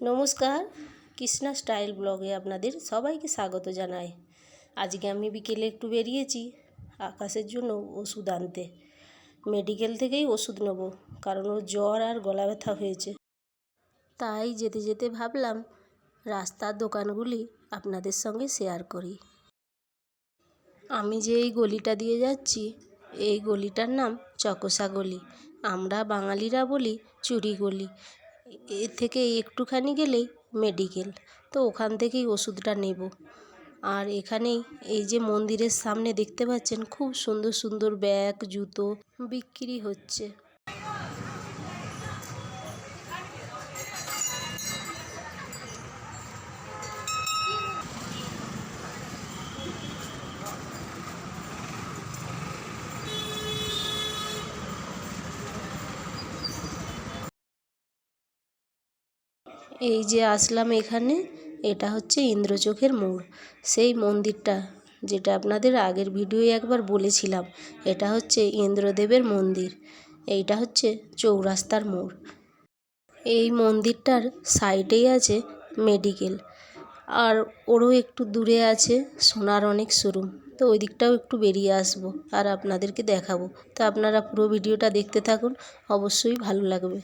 নমস্কার, কৃষ্ণা স্টাইল ব্লগে আপনাদের সবাইকে স্বাগত জানাই। আজকে আমি বিকেলে একটু বেরিয়েছি, আকাশের জন্য ওষুধ আনতে। মেডিকেল থেকেই ওষুধ নেব, কারণ ওর জ্বর আর গলা ব্যথা হয়েছে। তাই যেতে যেতে ভাবলাম, রাস্তার দোকানগুলি আপনাদের সঙ্গে শেয়ার করি। আমি যে এই গলিটা দিয়ে যাচ্ছি, এই গলিটার নাম চকসা গলি। আমরা বাঙালিরা বলি চুরি গলি। এর থেকে একটুখানি গেলেই মেডিকেল তো ওখান থেকেই ওষুধটা নেব। আর এখানেই এই যে মন্দিরের সামনে দেখতে পাচ্ছেন, খুব সুন্দর সুন্দর ব্যাগ, জুতো বিক্রি হচ্ছে। এই যে আসলাম এখানে, এটা হচ্ছে ইন্দ্রচোখের মোড়। সেই মন্দিরটা, যেটা আপনাদের আগের ভিডিওয়ে একবার বলেছিলাম, এটা হচ্ছে ইন্দ্রদেবের মন্দির। এইটা হচ্ছে চৌরাস্তার মোড়। এই মন্দিরটার সাইডেই আছে মেডিকেল। আর ওরও একটু দূরে আছে সোনার অনেক শোরুম। তো ওই দিকটাও একটু বেরিয়ে আসব আর আপনাদেরকে দেখাবো। তো আপনারা পুরো ভিডিওটা দেখতে থাকুন, অবশ্যই ভালো লাগবে।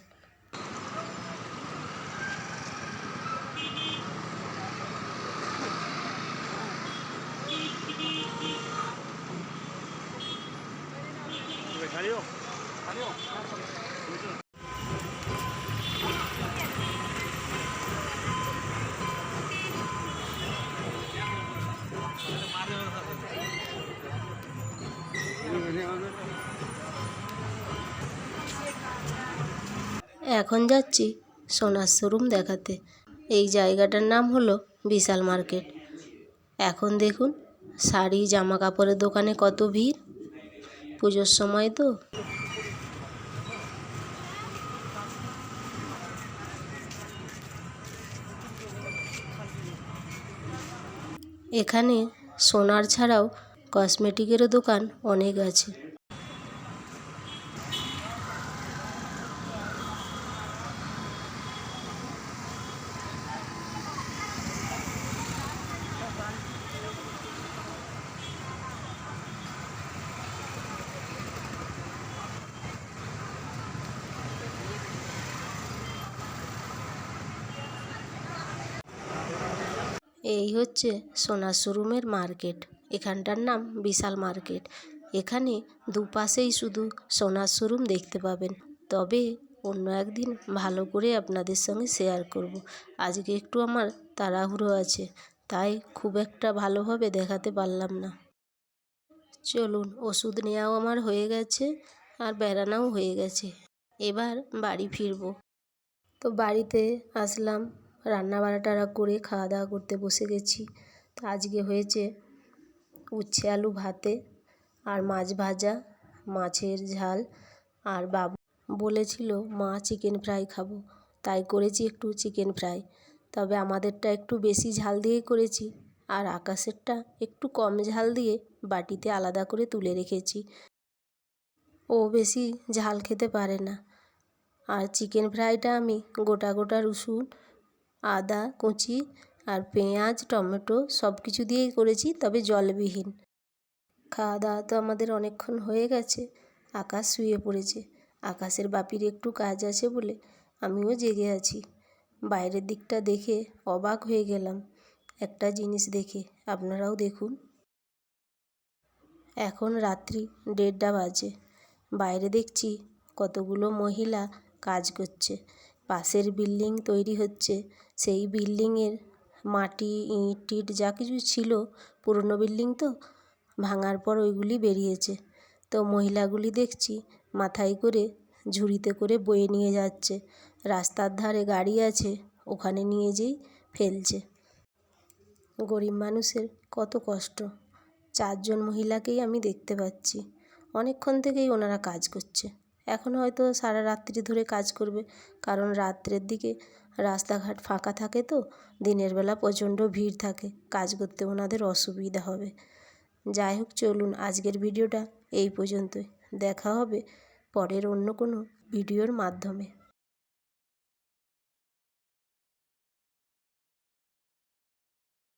এখন যাচ্ছি সোনার শোরুম দেখাতে। এই জায়গাটার নাম হলো বিশাল মার্কেট। এখন দেখুন, শাড়ি জামা কাপড়ের দোকানে কত ভিড়। পুজোর সময় তো। এখানে সোনার ছাড়াও কসমেটিকেরও দোকান অনেক আছে। এই হচ্ছে সোনার শোরুমের মার্কেট। এখানটার নাম বিশাল মার্কেট। এখানে দুপাশেই শুধু সোনার শোরুম দেখতে পাবেন। তবে অন্য একদিন ভালো করে আপনাদের সঙ্গে শেয়ার করব। আজকে একটু আমার তাড়াহুড়ো আছে, তাই খুব একটা ভালোভাবে দেখাতে পারলাম না। চলুন, ওষুধ নেওয়াও আমার হয়ে গেছে আর বেড়ানোও হয়ে গেছে। এবার বাড়ি ফিরবো। তো বাড়িতে আসলাম। রান্না বান্না করে খাওয়া দাওয়া করতে বসে গেছি। তো আজকে হয়েছে উচ্ছে আলু ভাতে আর মাছ ভাজা, মাছের ঝাল আর বাবু বলেছিল, মা চিকেন ফ্রাই খাব। তাই করেছি একটু চিকেন ফ্রাই তবে আমাদেরটা একটু বেশি ঝাল দিয়ে করেছি আর আকাশেরটা একটু কম ঝাল দিয়ে বাটিতে আলাদা করে তুলে রেখেছি। ও বেশি ঝাল খেতে পারে না। আর চিকেন ফ্রাইটা আমি গোটা গোটা রসুন আদা, কুচি আর পেঁয়াজ, টমেটো সব কিছু দিয়েই করেছি, তবে জলবিহীন। খাওয়া দাওয়া তো আমাদের অনেকক্ষণ হয়ে গেছে, আকাশ শুয়ে পড়েছে। আকাশের বাপির একটু কাজ আছে বলে আমিও জেগে আছি। বাইরের দিকটা দেখে অবাক হয়ে গেলাম। একটা জিনিস দেখে আপনারাও দেখুন। এখন রাত্রি দেড়টা বাজে। বাইরে দেখছি কতগুলো মহিলা কাজ করছে। পাশের বিল্ডিং তৈরি হচ্ছে। সেই বিল্ডিংয়ের মাটি, ইট, টিট যা কিছু ছিল পুরনো বিল্ডিং তো, ভাঙার পর ওইগুলি বেরিয়েছে। তো মহিলাগুলি দেখছি মাথায় করে ঝুড়িতে করে বয়ে নিয়ে যাচ্ছে। রাস্তার ধারে গাড়ি আছে, ওখানে নিয়ে যেই ফেলছে। গরিব মানুষের কত কষ্ট। চারজন মহিলাকেই আমি দেখতে পাচ্ছি। অনেকক্ষণ থেকেই ওনারা কাজ করছে। এখন হয়তো সারা রাত্রি ধরে কাজ করবে। কারণ রাত্রের দিকে রাস্তাঘাট ফাঁকা থাকে তো, দিনের বেলা প্রচণ্ড ভিড় থাকে, কাজ করতে ওনাদের অসুবিধা হবে। যাই হোক, চলুন আজকের ভিডিওটা এই পর্যন্তই। দেখা হবে পরের অন্য কোনো ভিডিওর মাধ্যমে।